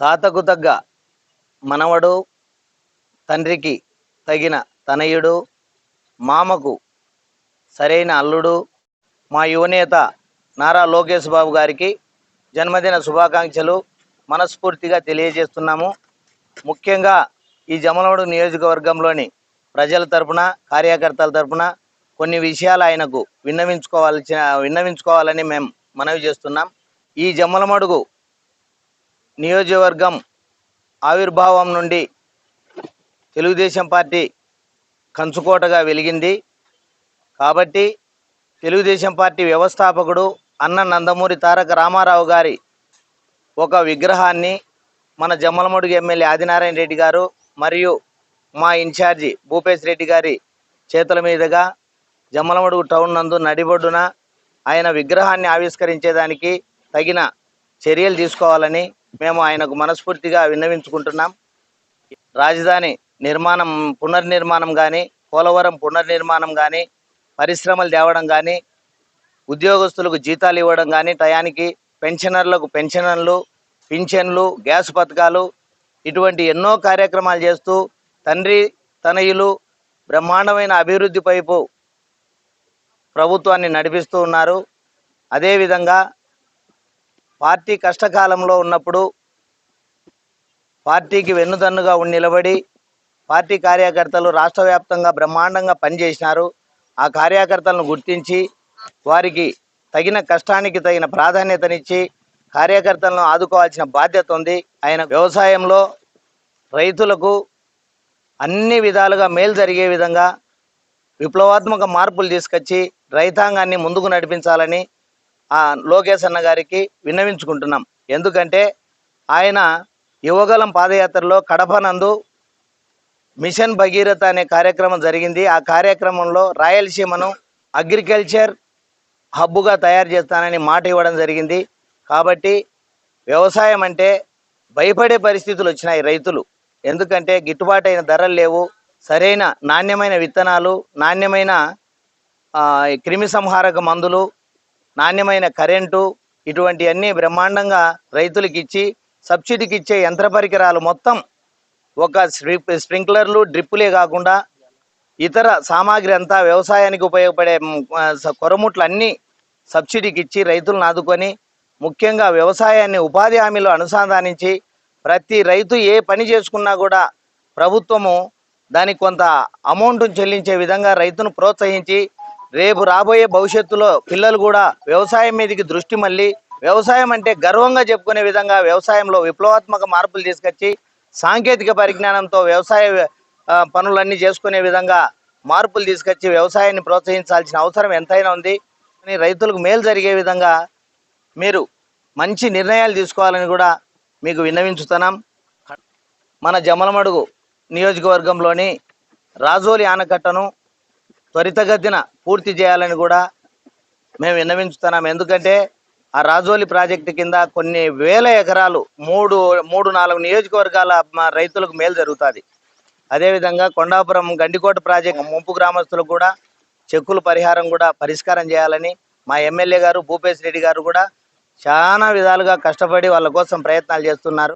తాతకు తగ్గ మనవడు తండ్రికి తగిన తనయుడు మామకు సరైన అల్లుడు మా యువనేత నారా లోకేష్ బాబు గారికి జన్మదిన శుభాకాంక్షలు మనస్ఫూర్తిగా తెలియజేస్తున్నాము. ముఖ్యంగా ఈ జమలమడు నియోజకవర్గంలోని ప్రజల తరపున కార్యకర్తల తరపున కొన్ని విషయాలు ఆయనకు విన్నవించుకోవాల్సిన విన్నవించుకోవాలని మేము మనవి చేస్తున్నాం. ఈ జమ్మలమడుగు నియోజకవర్గం ఆవిర్భావం నుండి తెలుగుదేశం పార్టీ కంచుకోటగా వెలిగింది. కాబట్టి తెలుగుదేశం పార్టీ వ్యవస్థాపకుడు అన్న నందమూరి తారక రామారావు గారి ఒక విగ్రహాన్ని మన జమ్మలమడుగు ఎమ్మెల్యే ఆదినారాయణ రెడ్డి గారు మరియు మా ఇన్ఛార్జి భూపేష్ రెడ్డి గారి చేతుల మీదుగా జమ్మలమడుగు టౌన్ నందు నడిబొడ్డున ఆయన విగ్రహాన్ని ఆవిష్కరించేదానికి తగిన చర్యలు తీసుకోవాలని మేము ఆయనకు మనస్ఫూర్తిగా విన్నవించుకుంటున్నాం. రాజధాని నిర్మాణం పునర్నిర్మాణం కానీ పోలవరం పునర్నిర్మాణం కానీ పరిశ్రమలు తేవడం కానీ ఉద్యోగస్తులకు జీతాలు ఇవ్వడం కానీ టయానికి పెన్షనర్లకు పెన్షనర్లు పింఛన్లు గ్యాస్ పథకాలు ఇటువంటి ఎన్నో కార్యక్రమాలు చేస్తూ తండ్రి తనయులు బ్రహ్మాండమైన అభివృద్ధి పైపు ప్రభుత్వాన్ని నడిపిస్తూ ఉన్నారు. అదేవిధంగా పార్టీ కష్టకాలంలో ఉన్నప్పుడు పార్టీకి వెన్నుదన్నుగా ఉండి నిలబడి పార్టీ కార్యకర్తలు రాష్ట్ర వ్యాప్తంగా బ్రహ్మాండంగా పనిచేసినారు. ఆ కార్యకర్తలను గుర్తించి వారికి తగిన కష్టానికి తగిన ప్రాధాన్యతనిచ్చి కార్యకర్తలను ఆదుకోవాల్సిన బాధ్యత ఉంది. ఆయన వ్యవసాయంలో రైతులకు అన్ని విధాలుగా మేలు జరిగే విధంగా విప్లవాత్మక మార్పులు తీసుకొచ్చి రైతాంగాన్ని ముందుకు నడిపించాలని లోకేష్ అన్న గారికి విన్నవించుకుంటున్నాం. ఎందుకంటే ఆయన యువగలం పాదయాత్రలో కడప నందు మిషన్ భగీరథ అనే కార్యక్రమం జరిగింది. ఆ కార్యక్రమంలో రాయలసీమను అగ్రికల్చర్ హబ్బుగా తయారు చేస్తానని మాట ఇవ్వడం జరిగింది. కాబట్టి వ్యవసాయం అంటే భయపడే పరిస్థితులు వచ్చినాయి రైతులు. ఎందుకంటే గిట్టుబాటు అయిన ధరలు లేవు. సరైన నాణ్యమైన విత్తనాలు నాణ్యమైన క్రిమి సంహారక మందులు నాణ్యమైన కరెంటు ఇటువంటివన్నీ బ్రహ్మాండంగా రైతులకు ఇచ్చి సబ్సిడీకి ఇచ్చే యంత్ర పరికరాలు మొత్తం ఒక స్ప్రింక్లర్లు డ్రిప్పులే కాకుండా ఇతర సామాగ్రి అంతా వ్యవసాయానికి ఉపయోగపడే కొరముట్లు అన్నీ సబ్సిడీకి ఇచ్చి రైతులను ఆదుకొని ముఖ్యంగా వ్యవసాయాన్ని ఉపాధి హామీలో అనుసంధానించి ప్రతి రైతు ఏ పని చేసుకున్నా కూడా ప్రభుత్వము దానికి కొంత అమౌంట్ చెల్లించే విధంగా రైతును ప్రోత్సహించి రేపు రాబోయే భవిష్యత్తులో పిల్లలు కూడా వ్యవసాయం మీదకి దృష్టి మళ్ళీ వ్యవసాయం అంటే గర్వంగా చెప్పుకునే విధంగా వ్యవసాయంలో విప్లవాత్మక మార్పులు తీసుకొచ్చి సాంకేతిక పరిజ్ఞానంతో వ్యవసాయ పనులన్నీ చేసుకునే విధంగా మార్పులు తీసుకొచ్చి వ్యవసాయాన్ని ప్రోత్సహించాల్సిన అవసరం ఎంతైనా ఉంది. కానీ రైతులకు మేలు జరిగే విధంగా మీరు మంచి నిర్ణయాలు తీసుకోవాలని కూడా మీకు విన్నవించుతున్నాం. మన జమలమడుగు నియోజకవర్గంలోని రాజోలి ఆనకట్టను త్వరితగతిన పూర్తి చేయాలని కూడా మేము విన్నవించుతున్నాం. ఎందుకంటే ఆ రాజోలి ప్రాజెక్టు కింద కొన్ని వేల ఎకరాలు మూడు మూడు నాలుగు నియోజకవర్గాల మా రైతులకు మేలు జరుగుతుంది. అదేవిధంగా కొండాపురం గండికోట ప్రాజెక్ట్ ముంపు గ్రామస్తులకు కూడా చెక్కుల పరిహారం కూడా పరిష్కారం చేయాలని మా ఎమ్మెల్యే గారు భూపేశ్ రెడ్డి గారు కూడా చాలా విధాలుగా కష్టపడి వాళ్ళ కోసం ప్రయత్నాలు చేస్తున్నారు.